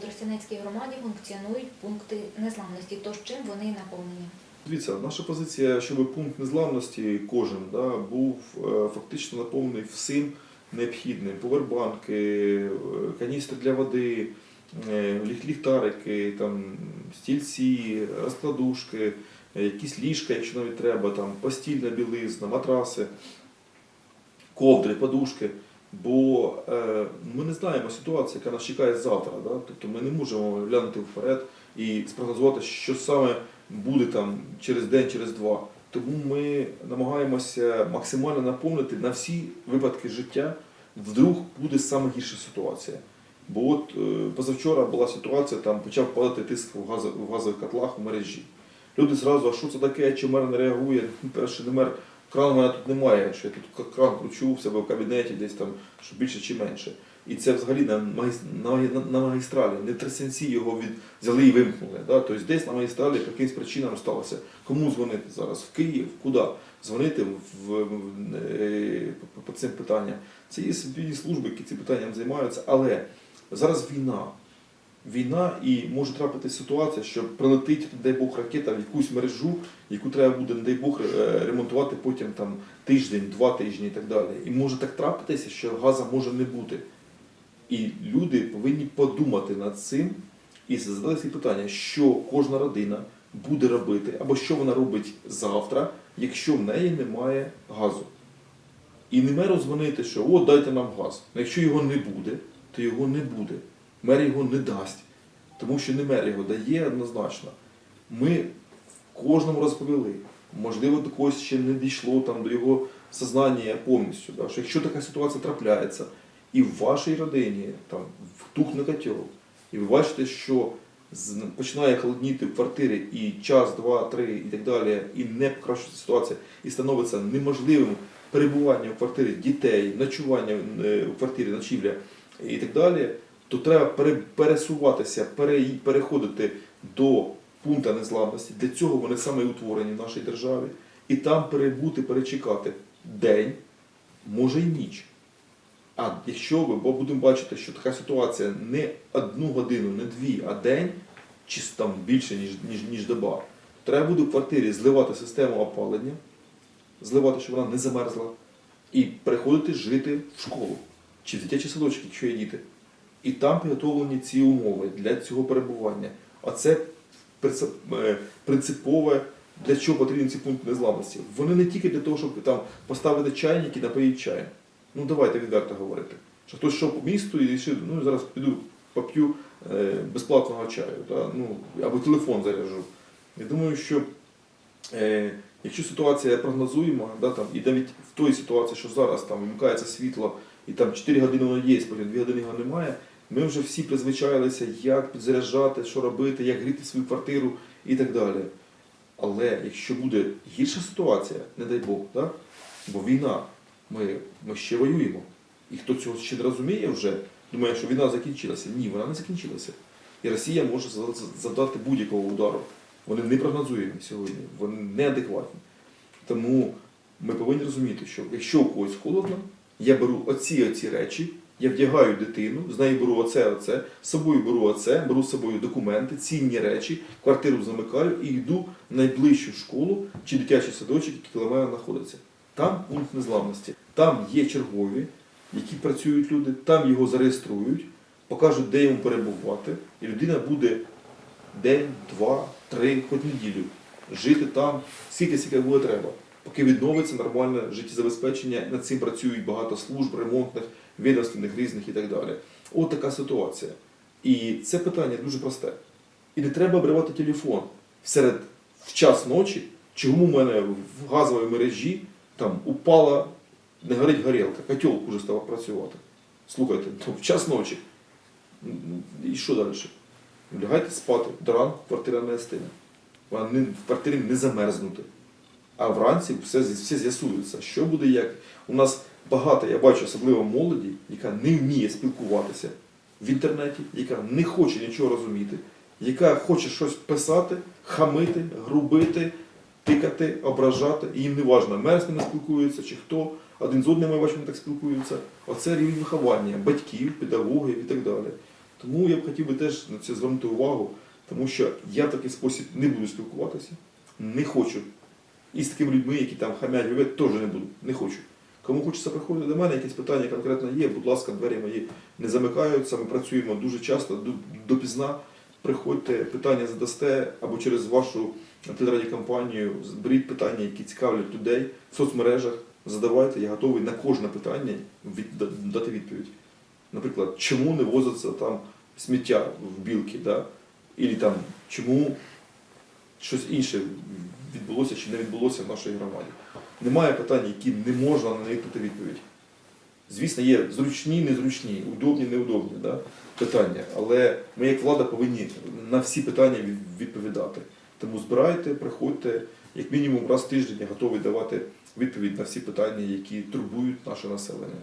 Тростянецькій громаді функціонують пункти незламності. То з чим вони наповнені? Дивіться, наша позиція, щоб пункт незламності кожен да, був е, фактично наповнений всім необхідним. Повербанки, е, каністри для води, е, ліхтарики, там, стільці, розкладушки, якісь ліжка, якщо навіть треба, там, постільна білизна, матраси, ковдри, подушки. Бо е, ми не знаємо ситуацію, яка нас чекає завтра. Да? Тобто ми не можемо глянути вперед і спрогнозувати, що саме буде там через день, через два. Тому ми намагаємося максимально наповнити на всі випадки життя. Вдруг буде саме гірша ситуація. Бо от е, позавчора була ситуація, там почав падати тиск в, газо- в газових котлах в мережі. Люди зразу, а що це таке, чи мер не реагує? Перше, не мер, крану в мене тут немає, що я тут кран кручу в себе в кабінеті, десь там, що більше чи менше. І це взагалі на, на, магістралі, не Тресенці його від, взяли і вимкнули. Да? Тобто десь на магістралі по якимось причинам сталося. Кому дзвонити зараз? В Київ? Куди? Дзвонити в, в, е, по, цим питанням. Це є служби, які цим питанням займаються. Але зараз війна. Війна і може трапитися ситуація, що прилетить, дай Бог, ракета в якусь мережу, яку треба буде, дай Бог, е, ремонтувати потім там тиждень, два тижні і так далі. І може так трапитися, що газу може не бути. І люди повинні подумати над цим і задати собі питання, що кожна родина буде робити, або що вона робить завтра, якщо в неї немає газу. І не меру дзвонити, що от дайте нам газ. Якщо його не буде, то його не буде. Мер його не дасть. Тому що не мер його дає однозначно. Ми кожному розповіли. Можливо, до когось ще не дійшло там, до його сознання повністю. Да? Що якщо така ситуація трапляється, і в вашій родині там втухне котел, і ви бачите, що починає холодніти в квартирі і час, два, три і так далі, і не покращується ситуація, і становиться неможливим перебування в квартирі дітей, ночування е, в квартирі, ночівля і так далі, то треба пересуватися, переходити до пункту незламності. Для цього вони саме утворені в нашій державі. І там перебути, перечекати день, може й ніч. А якщо бо будемо бачити, що така ситуація не одну годину, не дві, а день, чи там більше, ніж, ніж, ніж доба, треба буде в квартирі зливати систему опалення, зливати, щоб вона не замерзла, і переходити жити в школу чи в дитячий садочок, якщо є діти. І там підготовлені ці умови для цього перебування. А це е, принципове, для чого потрібні ці пункти незламності. Вони не тільки для того, щоб там поставити чайник і напоїть чаєм. Ну давайте відверто говорити. Що хтось йшов по місту і вирішив, ну зараз піду поп'ю е, безплатного чаю, да? ну, або телефон заряджу. Я думаю, що е, якщо ситуація прогнозуєма, да, там, і навіть в той ситуації, що зараз там вимикається світло, і там 4 години воно є, потім 2 години його немає, ми вже всі призвичайлися, як підзаряджати, що робити, як гріти свою квартиру і так далі. Але якщо буде гірша ситуація, не дай Бог, да? бо війна, ми, ми ще воюємо. І хто цього ще не розуміє вже, думає, що війна закінчилася. Ні, вона не закінчилася. І Росія може завдати будь-якого удару. Вони не прогнозуємі сьогодні, вони неадекватні. Тому ми повинні розуміти, що якщо у когось холодно, я беру оці оці речі, я вдягаю дитину, з нею беру оце, оце, з собою беру оце, беру з собою документи, цінні речі, квартиру замикаю і йду в найближчу школу чи дитячий садочок, який коло мене знаходиться. Там пункт незламності. Там є чергові, які працюють люди, там його зареєструють, покажуть, де йому перебувати, і людина буде день, два, три, хоч неділю жити там, скільки скільки буде треба. Поки відновиться нормальне життєзабезпечення, над цим працюють багато служб, ремонтних, відомственних різних і так далі. От така ситуація. І це питання дуже просте. І не треба обривати телефон серед в час ночі, чому в мене в газовій мережі там упала, не горить горілка, котел вже став працювати. Слухайте, то в час ночі. І що далі? Лягайте спати, до ранку квартира не стине. Вона в квартирі не замерзнути. А вранці все, все з'ясується, що буде як. У нас багато, я бачу, особливо молоді, яка не вміє спілкуватися в інтернеті, яка не хоче нічого розуміти, яка хоче щось писати, хамити, грубити, тикати, ображати. І їм не важливо, мер з ними спілкується чи хто. Один з одним, я бачу, так спілкуються. Оце рівень виховання батьків, педагогів і так далі. Тому я б хотів би теж на це звернути увагу, тому що я в такий спосіб не буду спілкуватися, не хочу. І з такими людьми, які там хамять, люблять, теж не буду, не хочу. Кому хочеться приходити до мене, якісь питання конкретно є, будь ласка, двері мої не замикаються, ми працюємо дуже часто, до- допізна. Приходьте, питання задасте або через вашу телерадіокомпанію, зберіть питання, які цікавлять людей в соцмережах, задавайте, я готовий на кожне питання дати відповідь. Наприклад, чому не возиться там сміття в білки, да? Ілі там чому щось інше відбулося чи не відбулося в нашій громаді. Немає питань, які не можна на них дати відповідь. Звісно, є зручні, незручні, удобні, неудобні да, питання, але ми як влада повинні на всі питання відповідати. Тому збирайте, приходьте, як мінімум раз в тиждень я готовий давати відповідь на всі питання, які турбують наше населення.